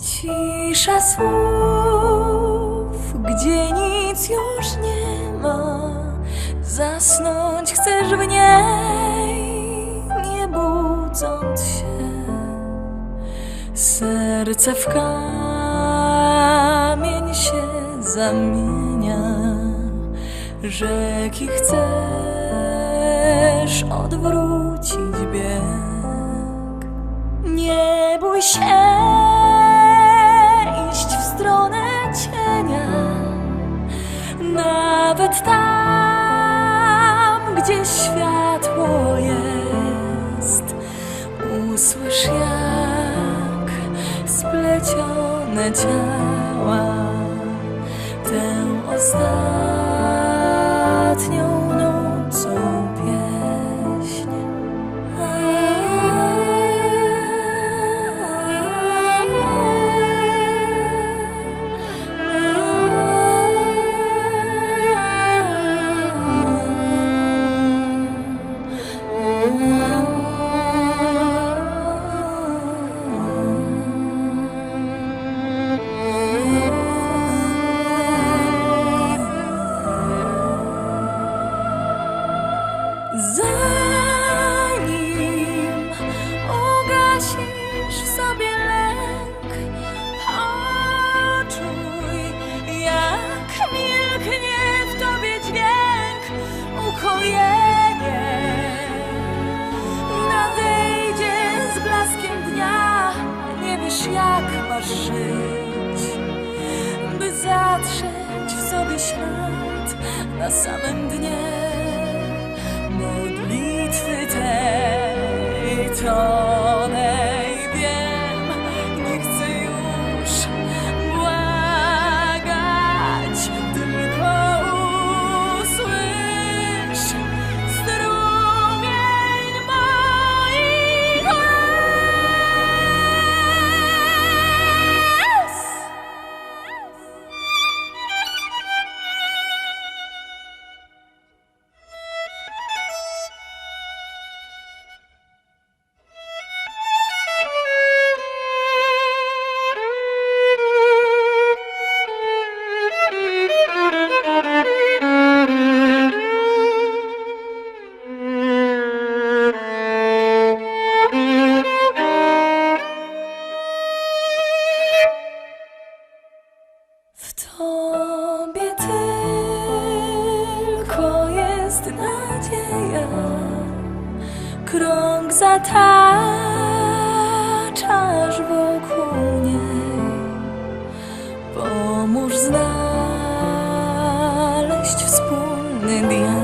Cisza słów, gdzie nic już nie ma. Zasnąć chcesz w niej, nie budząc się. Serce w kamień się zamienia. Rzeki chcesz odwrócić bieg. Nie bój się iść w stronę cienia. Nawet tam, splecione ciała tę ostatnią jak masz żyć, by zatrzeć w sobie ślad na samym dnie modlitwy tej tonej moja krąg zataczasz wokół niej. Pomóż znaleźć wspólny dialog.